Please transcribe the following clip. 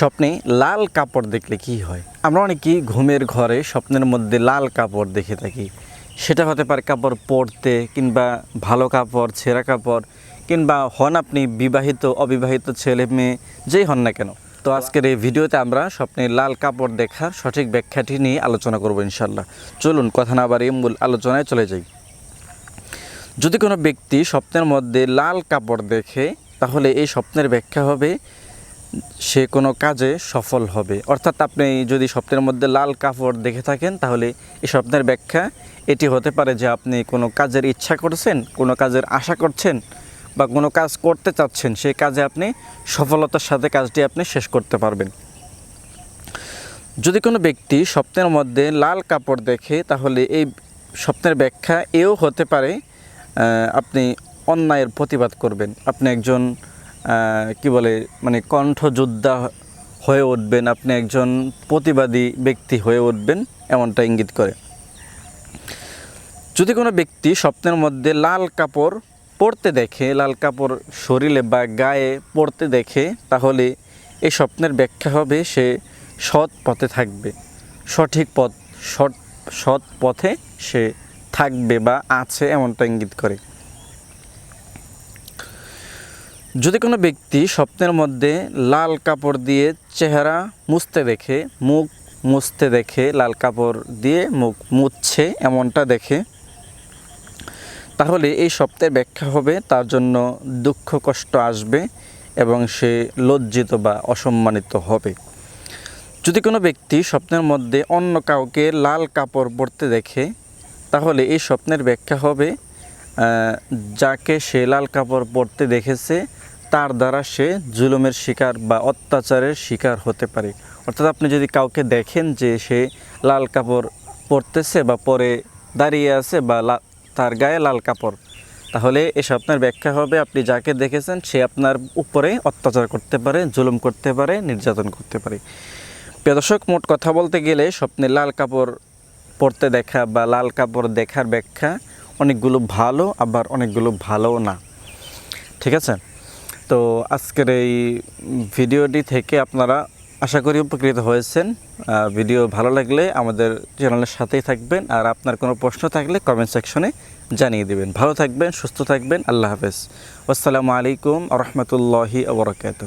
স্বপ্নে লাল কাপড় দেখলে কি হয়? আমরা অনেকেই ঘুমের ঘরে স্বপ্নের মধ্যে লাল কাপড় দেখে থাকি। সেটা হতে পারে কাপড় পরতে কিংবা ভালো কাপড় ছেঁড়া কাপড় কিংবা হন আপনি বিবাহিত, অবিবাহিত ছেলে মেয়ে, যেই হন না কেন। তো আজকের এই ভিডিওতে আমরা স্বপ্নে লাল কাপড় দেখার সঠিক ব্যাখ্যাটি নিয়ে আলোচনা করব ইনশাল্লাহ চলুন কথা না বাড়িয়ে মূল আলোচনায় চলে যাই। যদি কোনো ব্যক্তি স্বপ্নের মধ্যে লাল কাপড় দেখে, তাহলে এই স্বপ্নের ব্যাখ্যা হবে সে কোনো কাজে সফল হবে। অর্থাৎ আপনি যদি স্বপ্নের মধ্যে লাল কাপড় দেখে থাকেন, তাহলে এই স্বপ্নের ব্যাখ্যা এটি হতে পারে যে আপনি কোনো কাজের ইচ্ছা করছেন, কোনো কাজের আশা করছেন বা কোনো কাজ করতে চাচ্ছেন, সেই কাজে আপনি সফলতার সাথে কাজটি আপনি শেষ করতে পারবেন। যদি কোনো ব্যক্তি স্বপ্নের মধ্যে লাল কাপড় দেখে, তাহলে এই স্বপ্নের ব্যাখ্যা এও হতে পারে আপনি অন্যায়ের প্রতিবাদ করবেন। আপনি একজন কি বলে মানে কণ্ঠযোদ্ধা হয়ে উঠবেন, আপনি একজন প্রতিবাদী ব্যক্তি হয়ে উঠবেন, এমনটা ইঙ্গিত করে। যদি কোনো ব্যক্তি স্বপ্নের মধ্যে লাল কাপড় পরতে দেখে, লাল কাপড় শরীরে বা গায়ে পরতে দেখে, তাহলে এই স্বপ্নের ব্যাখ্যা হবে সে সৎ পথে থাকবে। সঠিক পথ, সৎ সৎ পথে সে থাকবে বা আছে, এমনটা ইঙ্গিত করে। যদি কোনো ব্যক্তি স্বপ্নের মধ্যে লাল কাপড় দিয়ে চেহারা মুছতে দেখে, মুখ মুছতে দেখে, লাল কাপড় দিয়ে মুখ মুছছে এমনটা দেখে, তাহলে এই স্বপ্নের ব্যাখ্যা হবে তার জন্য দুঃখ, কষ্ট আসবে এবং সে লজ্জিত বা অসম্মানিত হবে। যদি কোনো ব্যক্তি স্বপ্নের মধ্যে অন্য কাউকে লাল কাপড় পরতে দেখে, তাহলে এই স্বপ্নের ব্যাখ্যা হবে যাকে সে লাল কাপড় পরতে দেখেছে, তার দ্বারা সে জুলুমের শিকার বা অত্যাচারের শিকার হতে পারে। অর্থাৎ আপনি যদি কাউকে দেখেন যে সে লাল কাপড় পরতেছে বা পরে দাঁড়িয়ে আছে বা তার গায়ে লাল কাপড়, তাহলে এই স্বপ্নের ব্যাখ্যা হবে, আপনি যাকে দেখেছেন, সে আপনার উপরে অত্যাচার করতে পারে, জুলুম করতে পারে, নির্যাতন করতে পারে। প্রিয় দর্শক, মোট কথা বলতে গেলে, স্বপ্নে লাল কাপড় পরতে দেখা বা লাল কাপড় দেখার ব্যাখ্যা অনেকগুলো ভালো, আবার অনেকগুলো ভালোও না। ঠিক আছে? তো আজকের এই ভিডিওটি থেকে আপনারা আশা করি উপকৃত হয়েছেন। ভিডিও ভালো লাগলে আমাদের চ্যানেলের সাথেই থাকবেন। আর আপনার কোনো প্রশ্ন থাকলে কমেন্ট সেকশনে জানিয়ে দেবেন। ভালো থাকবেন, সুস্থ থাকবেন। আল্লাহ হাফেজ। আসসালামু আলাইকুম রহমতুল্লাহি আবরকাত